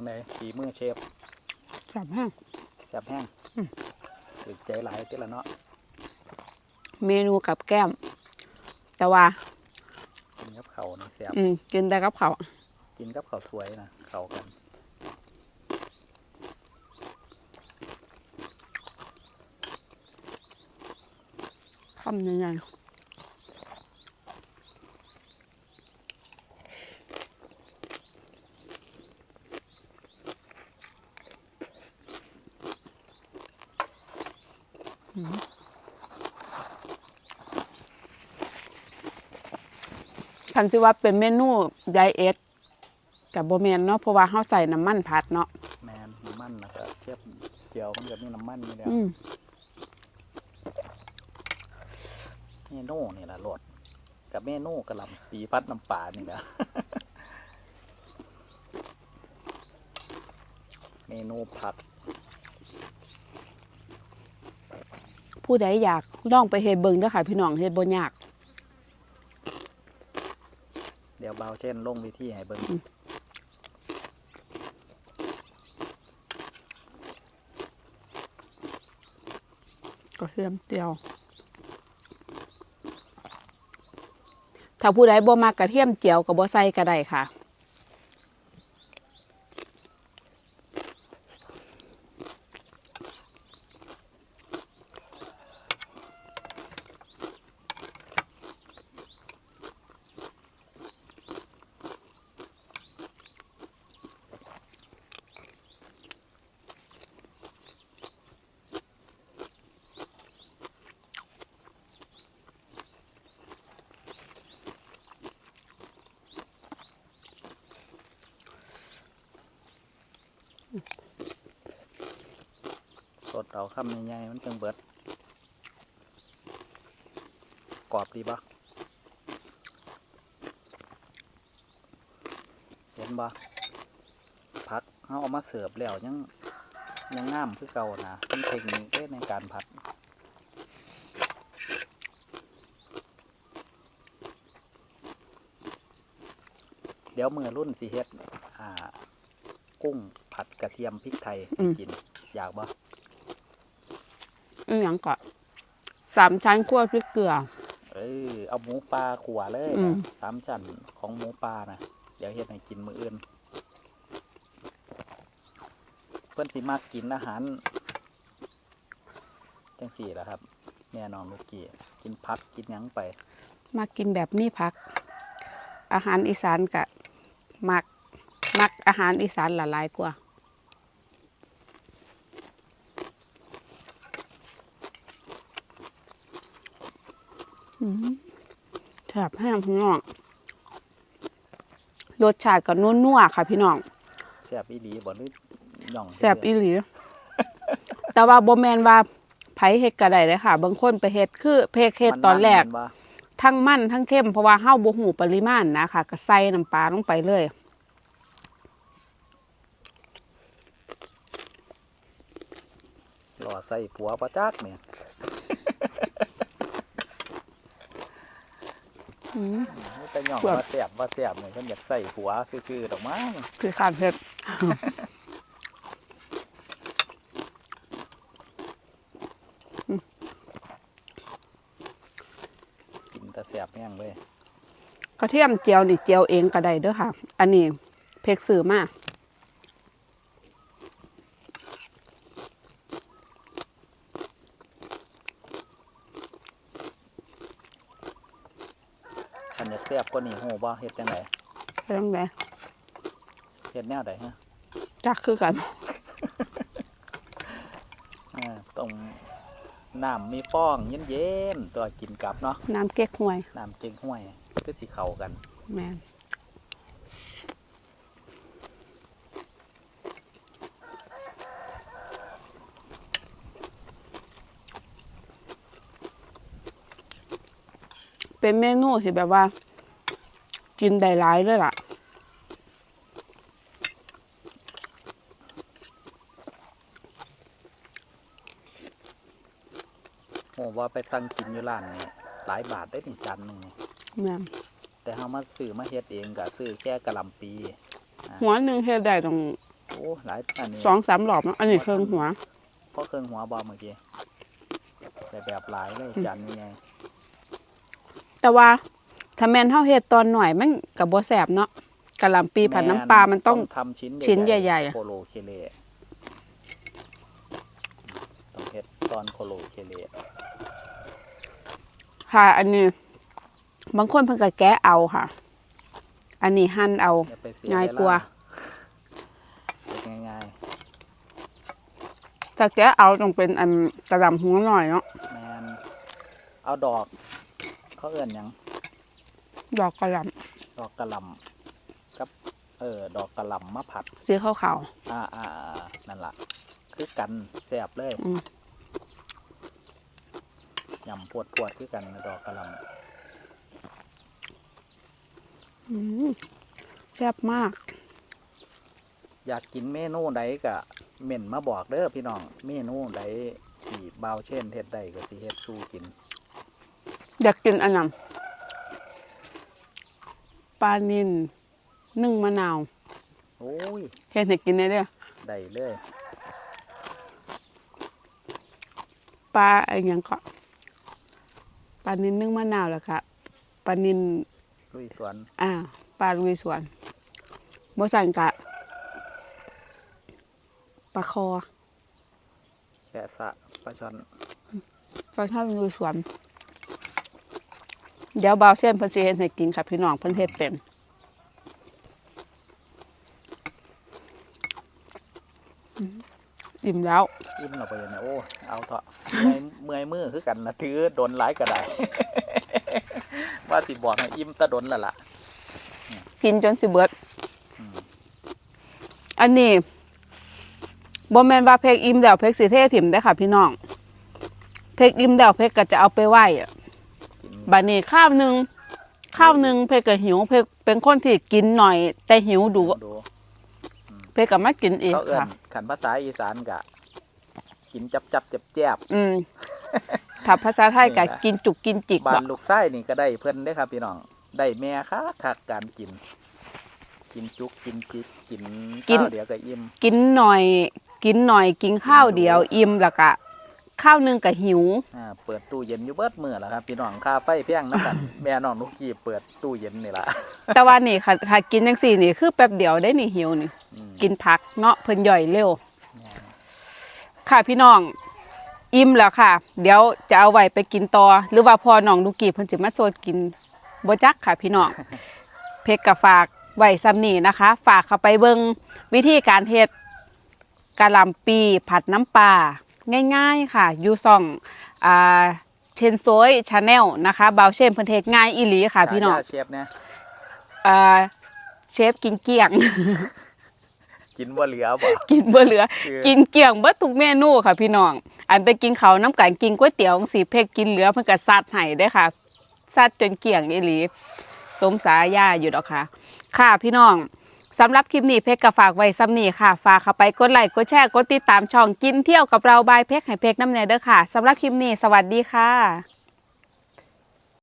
งไงฝีมือเชฟจับห้างแซ่บแห้งอืมถึกใจหลายติละเนาะเมนูกับแก้ม แต่ว่า กินกับเขาวนี่แซ่บอืมกินได้กับเขาวกินกับข้าวสวยนะเข้ากันคำยังไง คันสิว่าเป็นเมนูไดเอทกับโบแมนเนาะเพราะว่าเขาใส่น้ำมันผัดเนาะแมนน้ำมันนะครับเทียบเจียวมันก็มีน้ำมันนี่แหล้วอืมเมนูนี่แหละโหลดกับเมนูกระหลำปีพัดน้ำปลานี่แหละเมนูผัก ผู้ใดอยากลองไปเฮ็ดเบิ่งเด้อค่ะพี่น้องเฮ็ดบ่ยาก เดี๋ยวเบาเช่นลงวิธีให้เบิ่งกระเทียมเจียว ถ้าผู้ใดบ่มักกระเทียมเจียวก็บ่ใส่ก็ได้ค่ะ เอาคำใหญ่ๆมันจังเบิด กรอบดีปะเห็นปะพักเขาเอามาเสิร์ฟแล้วยังยังงามคือเก่านะเป็นเทคนิคในการผัดเดี๋ยวมือรุ่นสีเฮ็ด อ่า กุ้งผัดกระเทียมพริกไทยกิน อยากบ่ อีหยังก็สามชั้นคั่วพริกเกลือ เอ้ยเอาหมูปลาขัวเลยอืนะม สามชั้นของหมูปลานะเดี๋ยวเฮ็ดให้กินมื้ออื่น เพิ่นสิมากกินอาหารจังสี่แหละครับแน่นอนลูกกี้กินพักกินหยังไป มากินแบบมีผัก อาหารอีสานกะมัก มักอาหารอีสานหลายๆกว่าอืมแซ่ บแห้งพี่น้องรสชาติก็นัวๆค่ะ พี่น้องแซ่บอีหลีบ่หรือหย่องแซ่บอีหลีแต่ว่าบ่แม่นว่าไผเฮ็ดก็ได้เลยค่ะ บางคนไปเฮ็ดคือเพกเฮ็ดตอนแรกมัๆว่าทั้งมันทั้งเข้มเพราะว่าเฮาบ่ฮู้ปริมาณนะคะก็ใส่น้ำปลาลงไปเลยหล่อใส่ผัวประจักเนี่ย อืมแต่หย่องแบบว่าแซ่บว่าแซ่บเนี่ยเพิ่นอยากใส่ผัวคือๆดอกมั้งคือขาดเผ็ดกินแต่แซ่บแห้งเลยกระเทียมเจียวนี่เจียวเองก็ได้เด้อค่ะ อันนี้เพกซื้อมาคันอยากแซ่บกว่านี้โหบ่เฮ็ดจังไดไปตรงไหนเฮ็ดแนวใดฮะจักคือกันอ่าต้องน้ำมีฟองเย็นๆตัวกินกับเนาะน้ำเก๊กฮวยน้ำเจงห้วยคือสิเข้ากัน แม่นเป็นเมนูที่แบบว่า กินได้หลายเลยล่ะโหว่าไปสั่งกินอยู่ร้านนี่หลายบาทได้ถึงจานหนึงนี่แม่นแต่เฮามาซื้อมาเฮ็ดเองก็ซื้อแค่กะหล่ำปีหัวหนึ่งเฮ็ดได้ต้องโอ้หลายอันนี้สองสามรอบเนาะอันนี้เครื่องหัวเพราะเครื่องหัวบอเมื่อกี้แต่แบบหลายเลยจานนี้ไงแต่ว่า ถ้าแม่นเฮาเฮ็ดตอนหน่อยมันก็บ่แซ่บเนาะกะหล่ำปีผัดน้ำปลามันต้อง ทำชิ้นชิ้นใหญ่ๆ โคโลเคเลต้องเฮ็ดตอนโคโลเคเลค่ะ อันนี้ บางคนเพิ่นก็แกะเอาค่ะ อันนี้หั่นเอาอย่าไปเสียง่ายเวลกว่าเฮ็ดง่ายถ้าแกะเอาต้องเป็นอันกระหล่ำหัวหน่อยเนาะๆแมนเอาดอก เขาเอื่นหยัง ดอกกระหล่ดอกกระหลำกับ เออ ดอกกระหลำมะผัดำสีขาวอ่าอ่าอ่านั่นล่ะ คือกันแซ่บเลยๆอืมยำปวดปวดๆคือกันนะดอกกระหลอืมแซ่บมากำอยากกินเมนูใดก็เม่นมาบอกเด้อพี่น้อง เมนูใดที่บ่าวเช่นเฮ็ดได้ก็สิเฮ็ดสู้กิน อยากกินอันนั้น ปลานินนึ่งมะนาวโอ้ยเฮ็ดให้กินได้เด้อได้เลยปลาอะไรหยังก็ปลานินนึ่งมะนาวแล้วค่ะปลานินลุยสวนอ่าปลาลุยสวนบ่สั่นกะปลาคอแปะสะปลาช่อนปลาช่อนลุยสวน เดี๋ยวบ่าวเส้นเพิ่นสิเฮ็ดให้กินค่ะพี่น้องเพิ่นเฮ็ดเป็นอืมอิ่มแล้วอิ่มเราไปเลยนะโอ้เอาเถอะเมื่อยเมื่อยมือคือกันนะถือโดนหลายก็ได้ ว่าสิบอกให้อิ่มแตะโดนและล่ะ กินจนสิเบิดอืมอันนี้บ่แม่นว่าเพกอิ่มแล้วเพกสิเทถิ่มได้อค่ะพี่น้อง เพกอิ่มแล้วเพกก็จะเอาไปไหว้อะกิน บัดนี้ข้าวหนึงข้าวหนึงเพกก็หิวเพกเป็นคนที่กินหน่อย แต่หิวดูดูเพกก็มากินอีกเขาเอิ้นค่ะขันภาษาอีสานกะ กินจับจับเจ็บแจบอืมถ้าภาษาไทยก็นี่ล่ะกินจุกกินจิกบาบ่นลูกไส้นี่ก็ได้เพิ่นได้อครับพี่น้อง ได้แม่ค่ะคักการกิน กินจุกกินจิกกินข้าวเดี๋ยวก็อิ่ม กินหน่อย กินหน่อยกินข้าวเดียว อิ่มแล้วก็ ข้าวหนึงก็หิว อ่าเปิดตู้เย็นอยู่เบิดมื้อแล้วครับพี่น้องค่าไฟเพียงนํกัน แม่น้องนุกกี้เปิดตู้เย็นนี่ล่ะแต่ว่านี่ค่ะถ้ากินจังซี่นี่คือแป๊บเดียวได้นี่หิวนี่ อืมกินผักเนาะเพิ่นย่อยเร็ว ค่ะพี่น้อง อิ่มแล้วค่ะ เดี๋ยวจะเอาไว้ไปกินต่อ หรือว่าพอน้องลูกกี้เพิ่นสิมาโซดกินบ่จักค่ะพี่น้อง เพกก็ฝากไว้ซ้ำนี้นะคะ ฝากเข้าไปเบิ่งวิธีการเฮ็ดกะหล่ำปีผัดน้ำปลา ง่ายๆค่ะอยู่ซ่องอ่าเชนโซยชาแนลนะคะบาวเชนเพิ่นเฮ็ดง่ายอีหลีค่ะพี่น้องฉายาเชฟเนี่ยอ่าเชฟกินเกลี้ยง กินบ่เหลือบ่ กินบ่เหลือ คือ กินเกลี้ยงเบิดทุกเมนูค่ะพี่น้อง อันไปกินเขาวน้ำกันกินก๋วยเตี๋ยวจั่งสีเพกกินเหลือเพิ่นก็ซัดให้ได้อค่ะซัดจนเกลี้ยงอีหลี สมสายาอยู่ดอกค่ะ ค่ะพี่น้อง สำหรับคลิปนี้เพกก็ฝากไว้ซ้ำนี้ค่ะ ฝากเข้าไปกดไลค์กดแชร์กดติดตามช่องกินเที่ยวกับเราบายเพกให้เพกน้ำเน่เด้อค่ะสำหรับคลิปนี้สวัสดีค่ะ